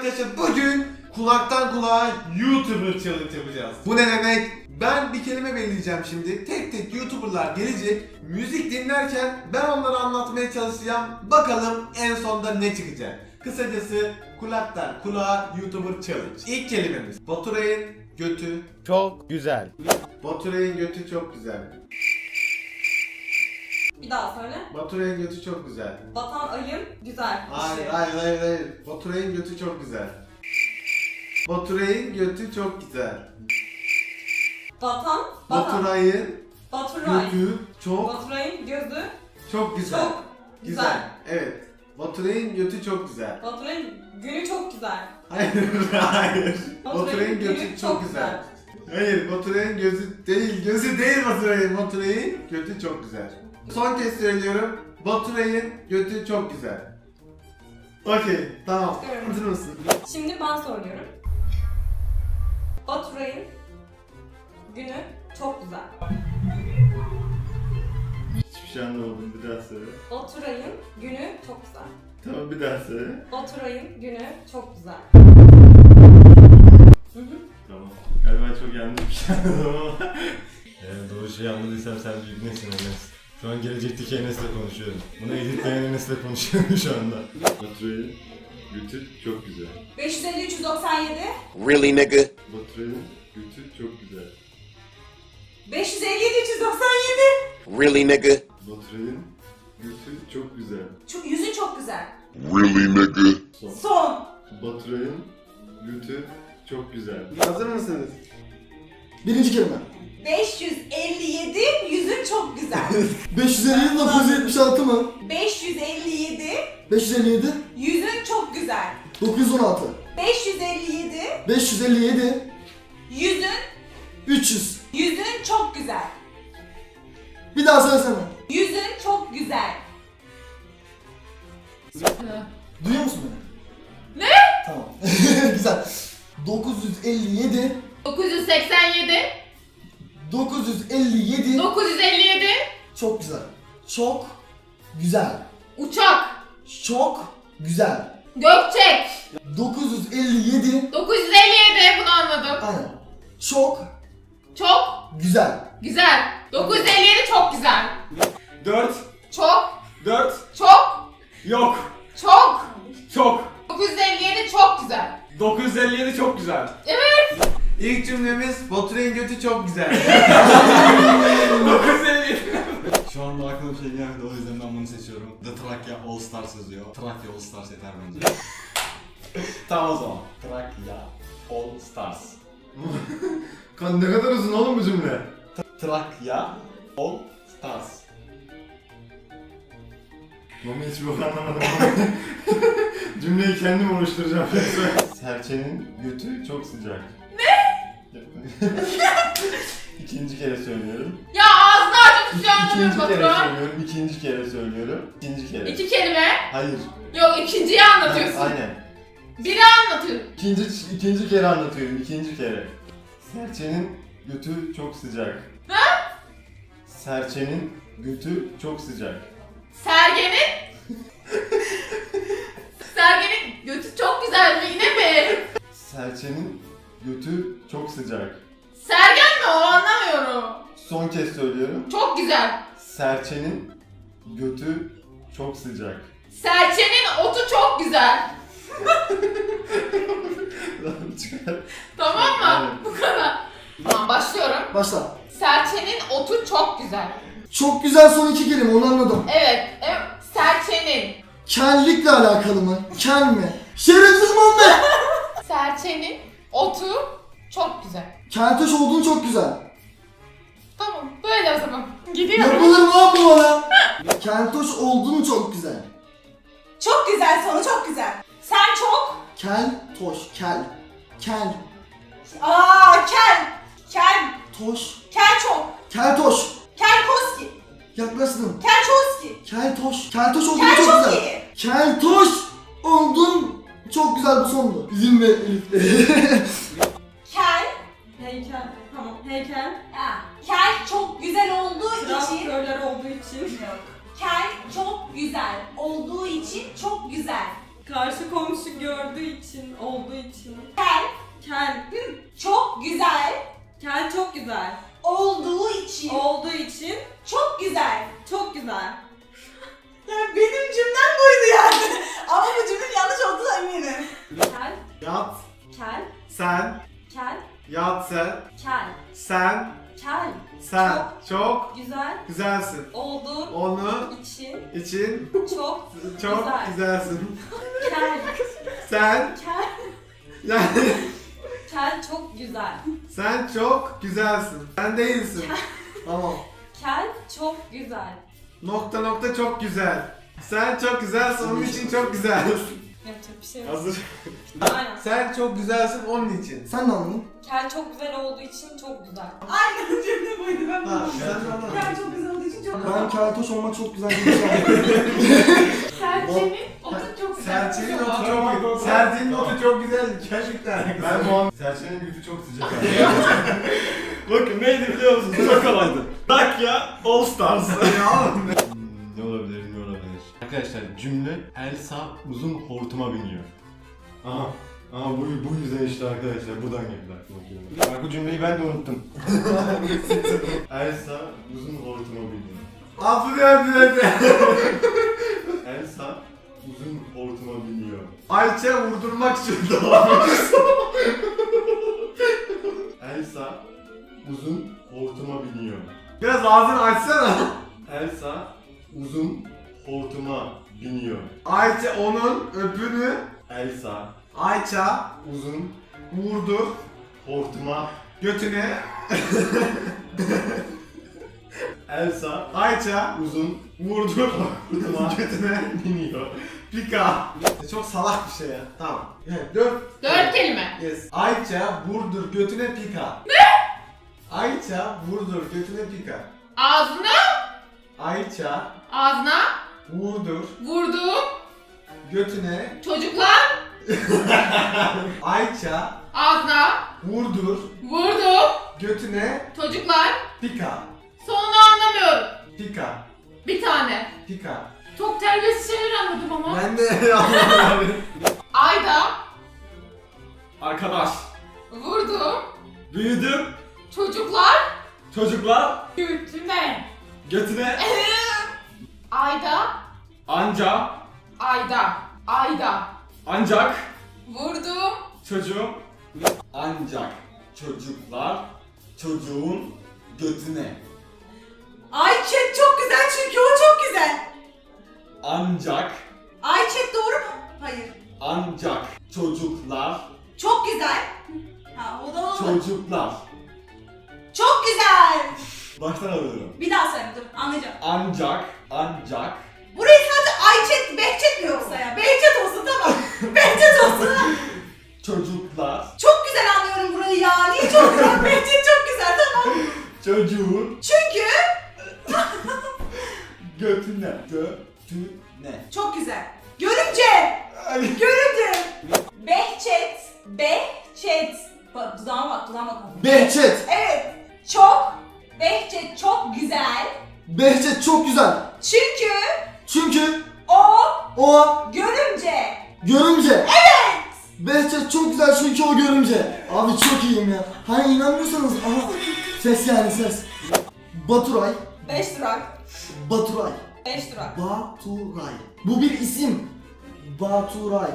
arkadaşlar bugün kulaktan kulağa YouTuber challenge yapacağız. Bu ne demek? Ben bir kelime belirleyeceğim şimdi. Tek tek YouTuber'lar gelecek. Müzik dinlerken ben onları anlatmaya çalışacağım. Bakalım en sonda ne çıkacak. Kısacası kulaktan kulağa YouTuber challenge. İlk kelimemiz Baturay'ın götü. Çok güzel. Baturay'ın götü çok güzel. Bir daha söyle. Baturay'ın götü çok güzel. Batan ayın güzel. Hayır işi. hayır hayır hayır. Baturay'ın götü çok güzel. Baturay'ın götü çok güzel. Batan, batan. Baturay'ın Baturay. götü çok Baturay'ın gözü çok güzel. çok güzel. Evet. Baturay'ın götü çok güzel. Baturay'ın günü çok güzel. Hayır hayır. Baturay'ın Baturay'ın götü günü çok güzel. Hayır Baturay'ın gözü değil. Gözü değil Baturay'ın. Baturay'ın götü çok güzel. Son kez söylüyorum. Baturay'ın götü çok güzel. Okey tamam. Evet. Hazır mısın? Şimdi ben soruyorum. Baturay'ın günü çok güzel. Hiçbir şey anlamadım bir daha söyle. Baturay'ın günü çok güzel. Tamam bir daha söyle. Baturay'ın günü çok güzel. Hı hı. Tamam. Galiba çok yanlış bir şey anladım ama. Eğer doğru şeyi anladıysam sen büyük nesin Enes. Şu an gelecekteki Enes'le konuşuyorum. Bunu editleyen Enes'le konuşuyorum şu anda. Baturay'ın götü çok güzel. 550 397 Really, nigga? Baturay'ın götü çok güzel. 557 397 Really, nigga? Baturay'ın götü çok güzel. Çok, yüzü çok güzel. Really, nigga? Son. Son. Baturay'ın götü çok güzel. Hazır mısınız? Birinci kelime. 557 yüzün çok güzel. 557 976 mı? 557 557 yüzün çok güzel. 916 557 557 yüzün 300 yüzün çok güzel. Bir daha söylesene. Yüzün çok güzel. Duyuyor musun beni? Ne? Tamam. Güzel. 957 987 957 957 Çok güzel. Çok güzel. Uçak Çok güzel. Gökçek 957 957 bunu anladım. Aynen. Çok Çok güzel. güzel. 957 çok güzel. 4 Çok 4 çok yok. çok Çok. 957 çok güzel. 957 çok güzel. Evet. İlk cümlemiz Baturay'ın götü çok güzel. 957. Şu anda aklıma bir şey gelmedi o yüzden ben bunu seçiyorum. The Trakya All Stars yazıyor. Trakya All Stars yeter bence. tamam o zaman. Trakya All Stars. Kan ne kadar uzun oğlum bu cümle. Trakya All Stars. Mami hiç bok anlamadım. Cümleyi kendim oluşturacağım. Serçenin götü çok sıcak. Ne? İkinci kere söylüyorum. Ya ağzını açıp şu an İkinci kere söylüyorum. İkinci kere söylüyorum. İkinci kere. İki kelime. Hayır. Yok ikinciyi anlatıyorsun. Aynen. Biri anlatıyor. İkinci, ikinci kere anlatıyorum. ikinci kere. Serçenin götü çok sıcak. Ha? Serçenin götü çok sıcak. Sergen'in Sergen'in götü çok güzel yine mi? Serçenin götü çok sıcak. Sergen mi o anlamıyorum. Son kez söylüyorum. Çok güzel. Serçenin götü çok sıcak. Serçenin otu çok güzel. Çıkar. Tamam mı? Aynen. Bu kadar. Tamam başlıyorum. Başla. Serçenin otu çok güzel. Çok güzel son iki kelime onu anladım. Evet. evet. Serçenin. Kellikle alakalı mı? Kel mi? Şerefsiz Muhammed! Serçenin otu çok güzel. Keltoş olduğun çok güzel. Tamam. Böyle o zaman. Gidiyorum. Yapılır mı lan bu bana? Keltoş olduğun çok güzel. Çok güzel sonu çok güzel. Sen çok Kel, toş, kel. Kel, aa kel kel toş, kel çok kel toş. kel koski Yaklaştın. kel çoski Kel toş. Kel toş olduğun kel çok, çok güzel. iyi. Kel toş oldun çok güzel bu sondu. Bizim ve Elif. Kel heykel tamam heykel kel çok güzel olduğu için Traktörler olduğu için kel çok güzel olduğu için çok güzel. karşı komşu gördüğü için, olduğu için. Kel Kel. çok güzel Kel çok güzel. olduğu için Olduğu için çok güzel. çok güzel. Yani benim cümlem buydu yani. Ama bu cümlenin yanlış olduğuna eminim. Kel, Yat kel, sen, kel, yat sen, kel, sen, kel. sen çok Güzel güzelsin. olduğu Onu için için çok çok Güzel. güzelsin. kel. Sen Kel, yani kel çok güzel. sen çok güzelsin. Sen değilsin. Tamam. Kel çok güzel. Nokta nokta çok güzel. Sen çok güzelsin onun için çok güzel. Yapacak bir şey yok. Hazır. Aynen. Sen çok güzelsin onun için. Sen ne anladın? Kel çok güzel olduğu için çok güzel. Aynen cümle buydu ben Ha, bunu sen de anladın. Yani çok güzel olduğu için çok Ben keltoş olmak çok güzel bir şey. Serçenin otu çok güzel. Serçenin otu çok Serçenin otu çok güzel. Gerçekten. Ben Muhammed Serçe'nin götü çok sıcak. Bakın neydi biliyor musunuz? Çok kolaydı. Trakya All Stars. Hmm, ne olabilir ne olabilir? Arkadaşlar cümle Elsa uzun hortuma biniyor. Aha. Aha bu, bu yüzden işte arkadaşlar buradan geldi aklıma. Bak bu cümleyi ben de unuttum. Elsa uzun hortuma biniyor. Affı verdiler. Elsa uzun hortuma biniyor. Ayça vurdurmak için Elsa uzun hortuma biniyor. Biraz ağzını açsana. Elsa uzun hortuma biniyor. Ayça onun öpünü Elsa Ayça uzun vurdur hortuma götüne. Elsa Ayça uzun vurdur hortuma götüne. biniyor. Pika. Çok salak bir şey ya. Tamam. Evet, dört. Dört kelime. Yes. Ayça vurdur götüne pika. Ne? Ayça vurdur götüne pika. Ağzına, Ayça ağzına vurdur vurduğum götüne. çocuklar Ayça ağzına vurdur vurduğum götüne çocuklar pika. sonunu anlamıyorum. Pika. Bir tane. Pika. Çok terbiyesiz şeyler anladım ama. Ben de anlamadım. Ayda Arkadaş. vurduğum Büyüdüm. çocuklar Çocuklar götüne. götüne Ayda, anca ayda, ayda ancak vurduğum çocuğum ancak çocuklar çocuğun götüne Ayçet çok güzel çünkü o çok güzel. ancak Ayçet doğru mu? Hayır. ancak çocuklar Çok güzel. Ha o da oldu. çocuklar Çok güzel. baştan alıyorum Bir daha söyle dur anlayacağım. ancak ancak Burayı Ayçet, Behçet mi yoksa ya? Behçet olsun tamam. Behçet olsun. çocuklar Çok güzel anlıyorum burayı ya. Niye çok güzel? Behçet çok güzel tamam. çocuğun Çünkü götüne götüne çok güzel. Görümce. Görümce. Behçet. Behçet. Bak dudağıma bak dudağıma bak. Behçet. Evet. Çok. Behçet çok güzel. Behçet çok güzel. Çünkü Çünkü o görümce. görümce. Evet. Behçet çok güzel çünkü o görümce. Abi çok iyiyim ya. Hani inanmıyorsanız aha ses yani ses. Baturay. 5 durak. Baturay. 5 durak. Baturay. Bu bir isim. Baturay.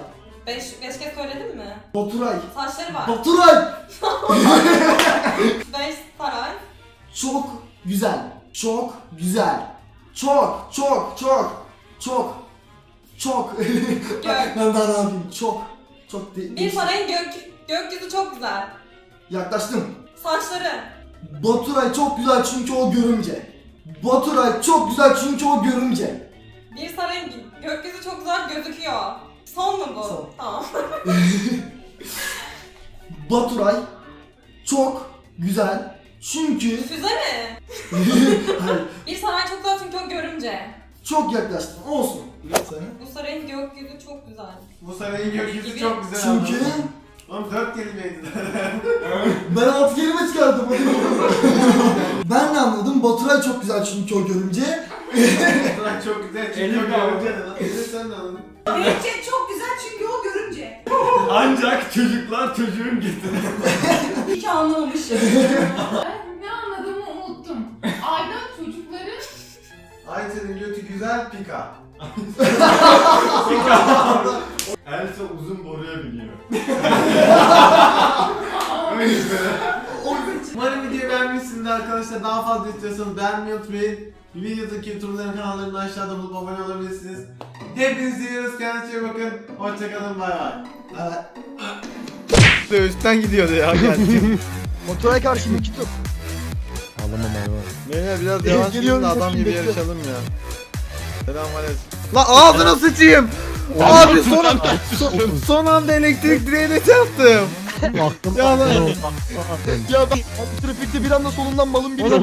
5 5 kez söyledin mi? Baturay. Saçları var. Baturay. 5 saray. Çok güzel. Çok güzel. Çok çok çok çok çok. Gök. ben daha ne yapayım? Çok çok de- Bir sarayın gök gökyüzü çok güzel. Yaklaştım. Saçları. Baturay çok güzel çünkü o görümce. Baturay çok güzel çünkü o görümce. Bir sarayın gökyüzü çok güzel gözüküyor. Son mu bu? Son. Tamam. Baturay çok güzel çünkü Füze mi? Hayır, Bir saray çok güzel çünkü o görümce. Çok yaklaştım. Olsun. Bu sarayın gökyüzü çok güzel. Bu sarayın gökyüzü Gibi. çok güzel. Çünkü. Oğlum dört kelimeydi zaten. ben altı kelime çıkardım. ben de anladım. Baturay çok güzel çünkü o görümce. Trak çok güzel çünkü Elim o de lan. Evet sen de anladın. Behçet çok güzel çünkü o görümce. Ancak çocuklar çocuğun getirir. Hiç anlamamışım. Ben ne anladığımı unuttum. Aydan çocukların Ayten'in götü güzel pika. Elsa uzun boruya biniyor. Umarım videoyu beğenmişsinizdir arkadaşlar. Daha fazla istiyorsanız beğenmeyi unutmayın. Videodaki YouTuber'ların kanallarını aşağıda bulup abone olabilirsiniz. Hepinizi seviyoruz. Kendinize iyi bakın. Hoşçakalın. Bay bay. Üstten gidiyordu ya. Motora karşı mı kitap? Beyler biraz yavaş gidin de adam gibi yarışalım ya. Selamünaleyküm. Lan ağzına sıçayım. Abi son anda son, son anda elektrik direğine çarptım. ya lan. Ya ben trafikte bir anda solundan malım gidiyor.